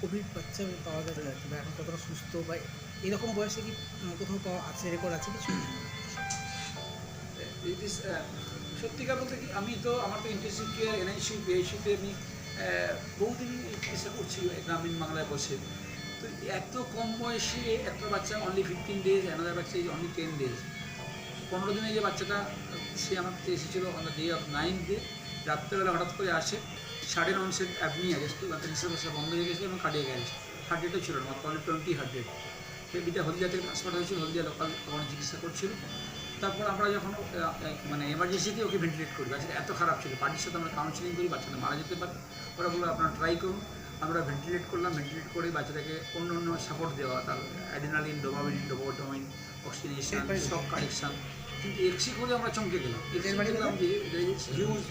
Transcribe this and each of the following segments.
Covid বাচ্চা পাওয়া আর কি বা এখন কতটা সুস্থ বা এরকম বয়সে কি কোথাও পাওয়া আছে রেকর্ড আছে কিছু? সত্যিকার বলতে কি আমি তো আমার তো ইন্টেন্সিভ কেয়ার এনআইসি পিএইচসিতে আমি আহ, বহুদিন চিকিৎসা করছি গ্রামীণ বাংলায় বসে। তো এত কম বয়সে একটা বাচ্চা অনলি ফিফটিন ডেজ অ্যানাদার বাচ্চা অনলি টেন ডেজ পনেরো দিনে যে বাচ্চাটা সে আমার কাছে এসেছিল on the day of nine day রাত্রেবেলা হঠাৎ করে আসে সাড়ে অনসেট অ্যাপনিয়া যেহেতু নিঃশ্বাস প্রশ্বাস বন্ধ হয়ে গেছিল এবং কাটিয়ে গেছে হার্ট রেটও ছিল না মাত্র টোয়েন্টি হার্ট রেট বেবিটা হলদিয়া থেকে ট্রান্সফার হয়েছিল হলদিয়া লোকাল ওখানে চিকিৎসা করছিল। তারপর আমরা যখন মানে এমার্জেন্সিতে ওকে ভেন্টিলেট করি বাচ্চাটা এত খারাপ ছিল পার্টির সাথে আমরা কাউন্সিলিং করি বাচ্চাটা মারা যেতে পারে। ওরা বলল আপনারা ট্রাই করুন। আমরা ভেন্টিলেট করলাম ভেন্টিলেট করে বাচ্চাটাকে অন্য অন্য সাপোর্ট দেওয়া তার অ্যাডিনালিন ডোমাবিন ডোবোটোমিন অক্সিজেনেশন সব কারেকশন কিন্তু এক্সি করে আমরা চমকে গেলাম। এক্সি দেখলাম যে হিউজ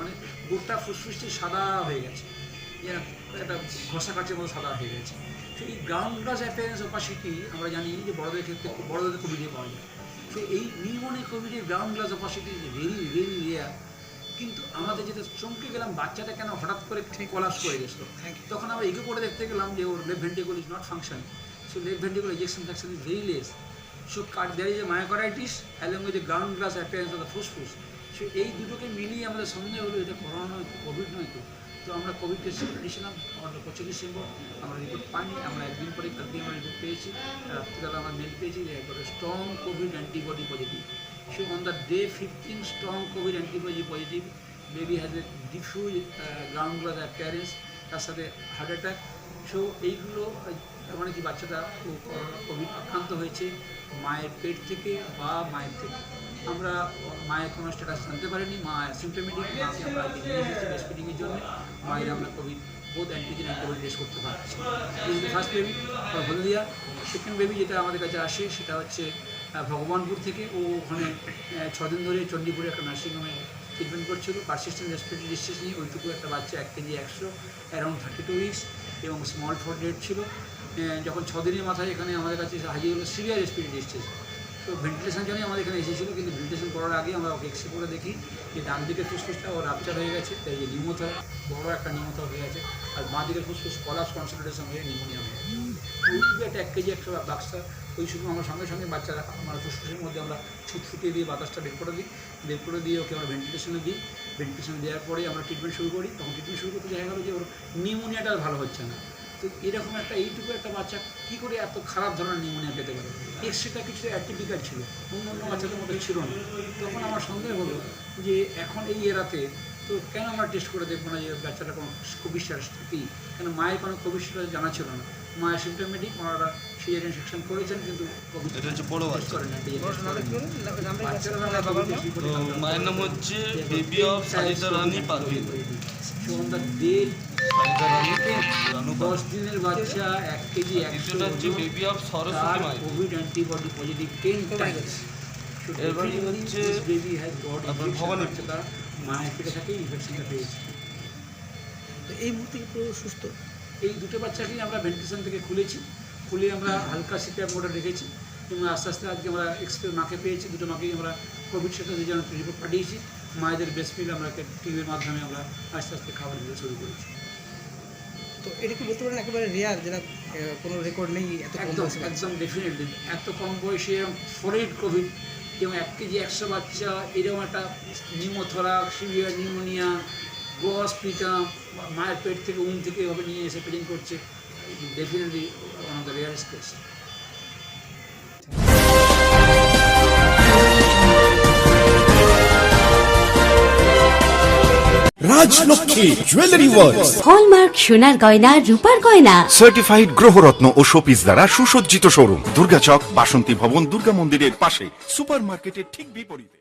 মানে ফুসফুসটি সাদা হয়ে গেছে। একটা ঘষা কাঠের মতো সাদা হয়ে গেছে। তো এই গ্রাউন্ড গ্লাস অ্যাপিয়ারেন্স অপাসিটি আমরা জানি যে বড়দের ক্ষেত্রে বড়দের কোভিডে পাওয়া যায়। তো এই নিউমোনিক কোভিডের ground glass opacity very very rare কিন্তু আমাদের যেটা চমকে গেলাম বাচ্চাটা কেন হঠাৎ করে কলাপস করে গেছিল? তখন আমরা এগো করে দেখতে গেলাম যে ওর left ventricle is not function so left ventricle ejection fraction is very less so car there is a myocarditis along with ground glass appearance of the ফুসফুস সো এই দুটোকে মিলিয়ে আমাদের সন্দেহ হলো এটা করোনা নয় কোভিড নয় তো। তো আমরা কোভিড টেস্ট করেছিলাম আমাদের পঁচিশ ডিসেম্বর, আমরা রিপোর্ট পাইনি, আমরা একদিন পরে কালকে আমরা রিপোর্ট পেয়েছি। রাত্রিবেলা আমরা মেল পেয়েছি যে একবারে strong COVID antibody positive so on the day fifteen strong COVID antibody positive baby has a diffuse ground glass appearance তার সাথে হার্ট অ্যাটাক সো এইগুলো মানে কি বাচ্চাটা কোভিড আক্রান্ত হয়েছে মায়ের পেট থেকে বা মায়ের থেকে। আমরা মায়ের কোনো স্ট্যাটাস জানতে পারিনি, মা সিমটোমেটিক মাকে আমরা নিয়ে এসেছি ব্রেস্টফিডিংয়ের জন্য। মায়ের আমরা কোভিড বোধ অ্যান্টিজেন অ্যান্টিবডি টেস্ট করতে পারছি। First baby Haldia. Second baby যেটা আমাদের কাছে আসে, সেটা হচ্ছে ভগবানপুর থেকে। ও ওখানে ছদিন ধরে চণ্ডীপুরে একটা নার্সিংহোমে ট্রিটমেন্ট করছিল। পারসিস্টেন্ট রেসপিরেটরি ডিস্ট্রেস নিয়ে ওইটুকু একটা বাচ্চা এক কেজি একশো অ্যারাউন্ড থার্টি টু উইক্স এবং স্মল ফোর ডেট ছিল। যখন ছদিনের মাথায় এখানে আমাদের কাছে হাজির হলো সিভিয়ার রেসপিরেটরি ডিস্টেজ তো ভেন্টিলেশন জন্যই আমাদের এখানে এসেছিল, কিন্তু ভেন্টিলেশন করার আগে আমরা ওকে এক্সরে করে দেখি যে ডান দিকের ফুসফুসটা ও রাপচার হয়ে গেছে, তাই যে নিমতা বড় একটা নিমতা হয়ে গেছে, আর বাঁ দিকে ফুসফুস কলাস কনসেন্ট্রেশন হয়ে নিমোনিয়া হয়ে গেছে। ওইটুকু একটা এক কেজি একটা বাক্সা, ওই সময় আমরা সঙ্গে সঙ্গে বাচ্চারা, আমার ফুসফুসের মধ্যে আমরা ছুট ফুটিয়ে দিয়ে বাতাসটা বের করে দিই। বের করে দিয়ে ওকে আমরা ভেন্টিলেশনে দিই। ভেন্টিলেশন দেওয়ার পরে আমরা ট্রিটমেন্ট শুরু করি। তখন ট্রিটমেন্ট শুরু করতে দেখা গেলো যে ওর নিউমোনিয়াটা ভালো হচ্ছে না। তো এরকম একটা এইটুকু একটা বাচ্চা কী করে এত খারাপ ধরনের নিউমোনিয়া পেতে পারে? এক্সরেটা কিছু অ্যাটিপিক্যাল ছিল। অন্য অন্য বাচ্চাদের মধ্যে ছিল না। তখন আমার সন্দেহ হলো যে এখন এই এরাতে তো কেন আমরা টেস্ট করে দেখব না যে বাচ্চাটা কোনো স্ট্যাটাস কি? কেন মায়ের কোনো স্ট্যাটাস জানা ছিল না? মায়ের সিমটোমেটিক ওনারা সিজারিয়ান সেকশন করেছেন কিন্তু এটা হচ্ছে বড় বাচ্চা। মায়ের নাম হচ্ছে বেবি অফ সারিতা রানী পারভিন দশ দিনের বাচ্চা এক কেজি একশো baby of Saraswati COVID antibody positive ten times এরপর হচ্ছে বেবি হ্যাজ ভবানী। মায়ের পেটে থাকে ইনফেকশনটা পেয়েছে তো এই মুহূর্তে পুরো সুস্থ? এই দুটো বাচ্চাকেই আমরা ভেন্টিলেশন থেকে খুলেছি। খুলে আমরা হালকা সিপিআর মোডে রেখেছি। এবং আস্তে আস্তে আজকে আমরা এক্সপ্রে মাকে পেয়েছি। দুটো মাকেই আমরা কোভিড সেটা জন্য রিপোর্ট পাঠিয়েছি। মায়েদের বেস্ট মিল আমরা টিভির মাধ্যমে আমরা আস্তে আস্তে খাবার দিতে শুরু করেছি। তো এটা কি বলতে পারেন একেবারে রেয়ার যেটা কোনো রেকর্ড নেই এত একদম একদম ডেফিনেটলি এত কম বয়সে ফরেড কোভিড এবং এক কেজি একশো বাচ্চা, এরকম একটা নিউমোথরা সিভিয়ার নিউমোনিয়া গস পিটা, মায়ের পেট থেকে, উম থেকে এভাবে নিয়ে এসে প্রেজেন্ট করছে। Definitely one of the rarest case Rajlakshmi jewellery world hallmark সোনার গয়না রূপার গয়না। সার্টিফাইড গ্রহরত্ন ও শোপিস দ্বারা সুসজ্জিত শোরুম। দুর্গাচক বাসন্তী ভবন দুর্গা মন্দিরের পাশে সুপার মার্কেটের ঠিক বিপরীতে।